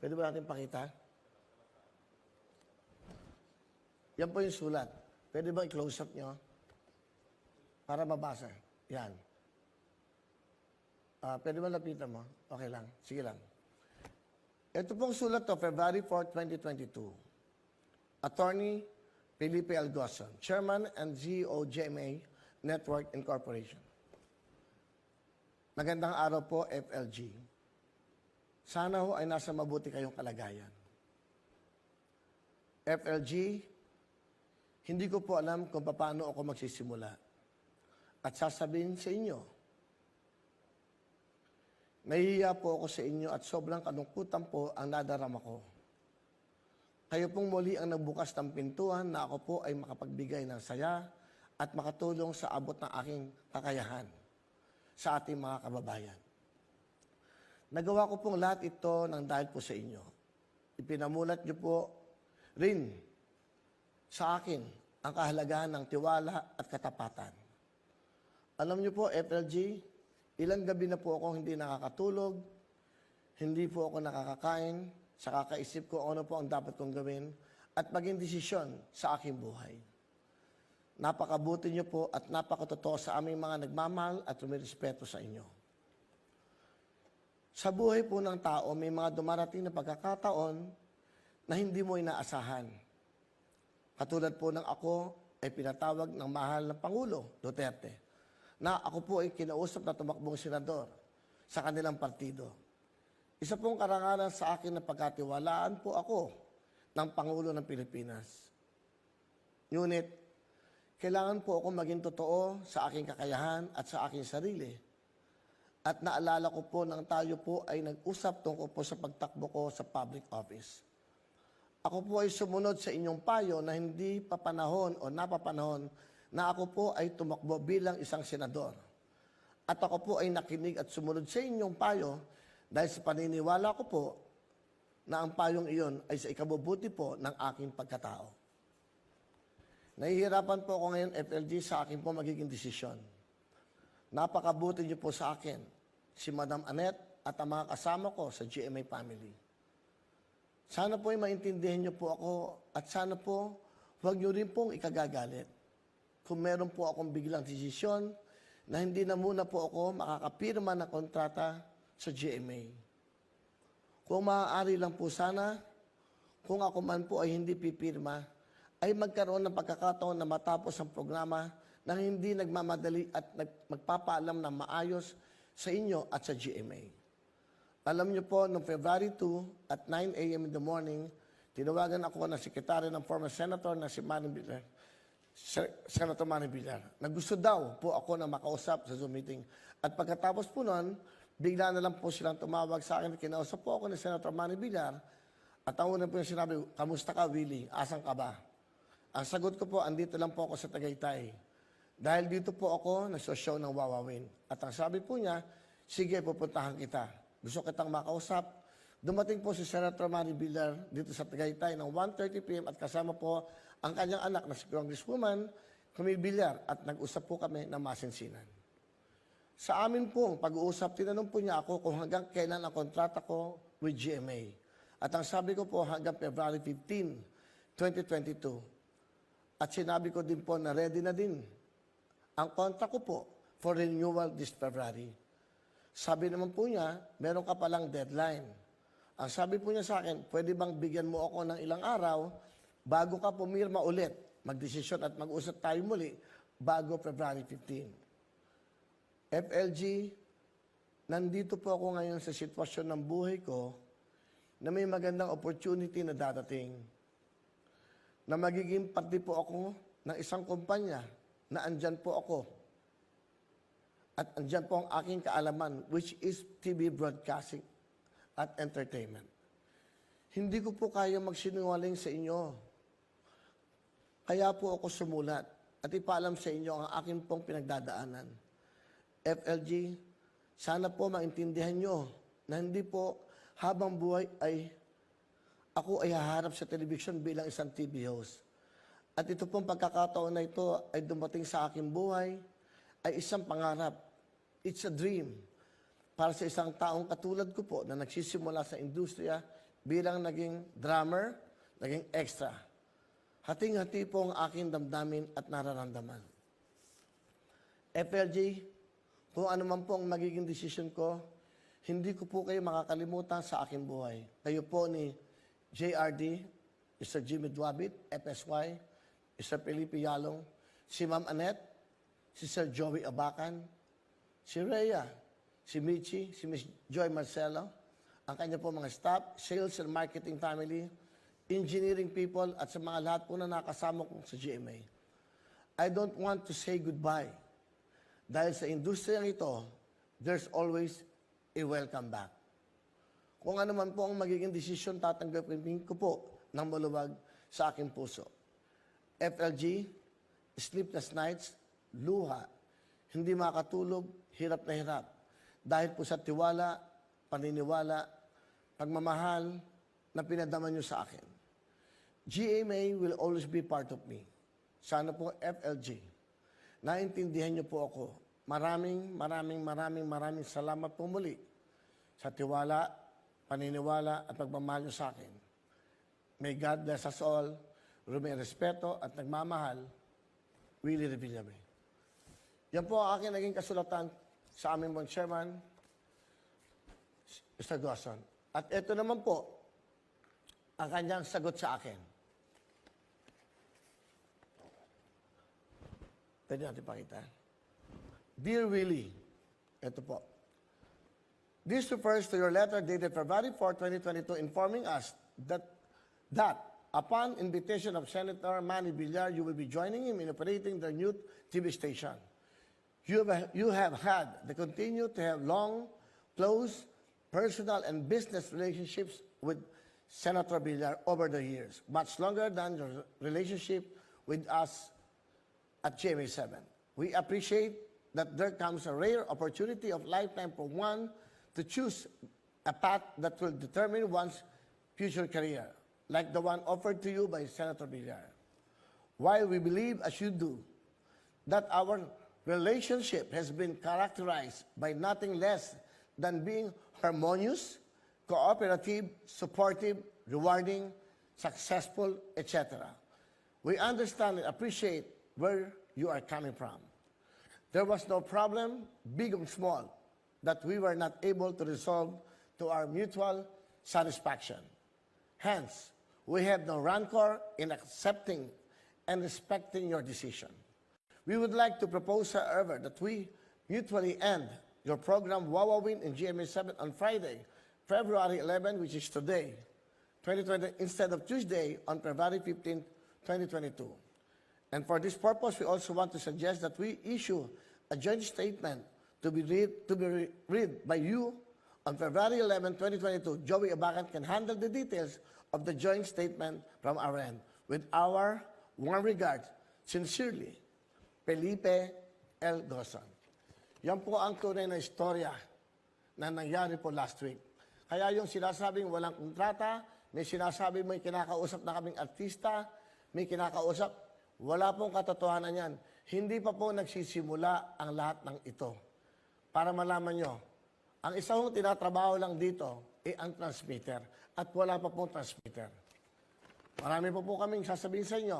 Pwede ba natin pakita? Yan po yung sulat. Pwede ba i-close up nyo? Para mabasa. Yan. Ah, pwede ba lapitan mo? Okay lang. Sige lang. Ito pong sulat to, February 4, 2022. Attorney Felipe Algoson, Chairman and CEO GMA Network Incorporation. Magandang araw po, FLG. Sana ho ay nasa mabuti kayong kalagayan. FLG, hindi ko po alam kung paano ako magsisimula. At sasabihin sa inyo, nahihiya po ako sa inyo at sobrang kalungkutan po ang nadarama ko. Kayo pong muli ang nagbukas ng pintuan na ako po ay makapagbigay ng saya at makatulong sa abot ng aking kakayahan sa ating mga kababayan. Nagawa ko pong lahat ito ng dahil po sa inyo. Ipinamulat niyo po rin sa akin ang kahalagahan ng tiwala at katapatan. Alam niyo po, FLG, ilang gabi na po ako hindi nakakatulog, hindi po ako nakakakain, sa kakaisip ko ano po ang dapat kong gawin, at maging desisyon sa aking buhay. Napakabuti niyo po at napakatotoo sa aming mga nagmamahal at rumirespeto sa inyo. Sa buhay po ng tao, may mga dumarating na pagkakataon na hindi mo inaasahan. Katulad po ng ako ay pinatawag ng mahal ng Pangulo, Duterte, na ako po ay kinausap na tumakbong senador sa kanilang partido. Isa pong karangalan sa akin na pagkatiwalaan po ako ng Pangulo ng Pilipinas. Ngunit, kailangan po ako maging totoo sa aking kakayahan at sa aking sarili. At naalala ko po nang tayo po ay nag-usap tungkol po sa pagtakbo ko sa public office. Ako po ay sumunod sa inyong payo na hindi pa panahon o napapanahon na ako po ay tumakbo bilang isang senador. At ako po ay nakinig at sumunod sa inyong payo dahil sa paniniwala ko po na ang payong iyon ay sa ikabubuti po ng aking pagkatao. Nahihirapan po ako ngayon, FLG, sa aking po magiging desisyon. Napakabuti niyo po sa akin, si Madam Annette at ang mga kasama ko sa GMA family. Sana po ay maintindihan niyo po ako at sana po huwag niyo rin pong ikagagalit. Kung meron po akong biglang desisyon na hindi na muna po ako makakapirma ng kontrata sa GMA. Kung maaari lang po sana, kung ako man po ay hindi pipirma, ay magkaroon ng pagkakataon na matapos ang programa na hindi nagmamadali at magpapaalam na maayos sa inyo at sa GMA. Alam niyo po, noong February 2 at 9 a.m. in the morning, tinawagan ako ng sekretary ng former senator na si Manny Villar, Sen- Senator Manny Villar, na gusto daw po ako na makausap sa Zoom meeting. At pagkatapos po nun, bigla na lang po silang tumawag sa akin. Kinausap po ako ni Senator Manny Villar. At ang una po yung sinabi, kamusta ka, Willie? Asan ka ba? Ang sagot ko po, andito lang po ako sa Tagaytay. Dahil dito po ako nagso-show ng Wawawin. At ang sabi po niya, sige, pupuntahan kita. Gusto kitang makausap. Dumating po si Senator Manny Villar dito sa Tagaytay ng 1.30 p.m. at kasama po ang kanyang anak na si Congresswoman, Camille Villar, at nag-usap po kami ng masinsinan. Sa amin pong pag-uusap, tinanong po niya ako kung hanggang kailan ang kontrata ko with GMA. At ang sabi ko po hanggang February 15, 2022. At sinabi ko din po na ready na din ang kontra ko po for renewal this February. Sabi naman po niya, meron ka palang deadline. Ang sabi po niya sa akin, pwede bang bigyan mo ako ng ilang araw bago ka pumirma ulit, magdesisyon at mag-usap tayo muli bago February 15. FLG, nandito po ako ngayon sa sitwasyon ng buhay ko na may magandang opportunity na dadating. Na magiging parte po ako ng isang kumpanya na andyan po ako. At andyan po ang aking kaalaman, which is TV broadcasting at entertainment. Hindi ko po kaya magsinungaling sa inyo. Kaya po ako sumulat at ipaalam sa inyo ang aking pong pinagdadaanan. FLG, sana po maintindihan nyo na hindi po habang buhay ay ako ay haharap sa television bilang isang TV host. At ito pong pagkakataon na ito ay dumating sa aking buhay ay isang pangarap. It's a dream para sa isang taong katulad ko po na nagsisimula sa industriya bilang naging drummer, naging extra. Hating-hati po ang aking damdamin at nararamdaman. FLG, kung ano man po ang magiging desisyon ko, hindi ko po kayo makakalimutan sa aking buhay. Kayo po ni JRD, Mr. Jimmy Dwabit, FSY, Mr. Felipe Yalong, si Ma'am Annette, si Sir Joey Abacan, si Rhea, si Michi, si Miss Joy Marcelo, ang kanya po mga staff, sales and marketing family, engineering people, at sa mga lahat po na nakasama ko sa GMA. I don't want to say goodbye. Dahil sa industriyang ito, there's always a welcome back. Kung ano man po ang magiging desisyon, tatanggapin ko po ng maluwag sa aking puso. FLG, sleepless nights, luha, hindi makatulog, hirap na hirap. Dahil po sa tiwala, paniniwala, pagmamahal na pinadama nyo sa akin. GMA will always be part of me. Sana po FLG. Naintindihan niyo po ako. Maraming, maraming, maraming, maraming salamat po muli sa tiwala, paniniwala at pagmamahal niyo sa akin. May God bless us all. Rumay respeto at nagmamahal, Willie Revillame. Yan po ang aking naging kasulatan sa aming mga chairman, Mr. Dawson. At ito naman po, ang kanyang sagot sa akin. Pwede natin pakita. Dear Willie, ito po. This refers to your letter dated February 4, 2022, informing us that, that upon invitation of Senator Manny Villar, you will be joining him in operating the new TV station. You have, you have had the continue to have long, close, personal and business relationships with Senator Villar over the years, much longer than your relationship with us at GMA7. We appreciate that there comes a rare opportunity of lifetime for one to choose a path that will determine one's future career, like the one offered to you by Senator Villar. While we believe, as you do, that our relationship has been characterized by nothing less than being harmonious, cooperative, supportive, rewarding, successful, etc. We understand and appreciate where you are coming from. There was no problem, big or small, that we were not able to resolve to our mutual satisfaction. Hence, we have no rancor in accepting and respecting your decision. We would like to propose, however, that we mutually end your program Wawawin in GMA7 on Friday, February 11, which is today, 2020, instead of Tuesday on February 15, 2022. And for this purpose, we also want to suggest that we issue a joint statement to be read, to be re- read by you on February 11, 2022. Joey Abacan can handle the details of the joint statement from our end. With our warm regards, sincerely, Felipe L. Gozon. Yan po ang tunay na istorya na nangyari po last week. Kaya yung sinasabing walang kontrata, may sinasabi may kinakausap na kaming artista, may kinakausap, wala pong katotohanan yan. Hindi pa po nagsisimula ang lahat ng ito. Para malaman nyo, ang isa tinatrabaho lang dito ay ang transmitter at wala pa pong transmitter. Marami po po kaming sasabihin sa inyo.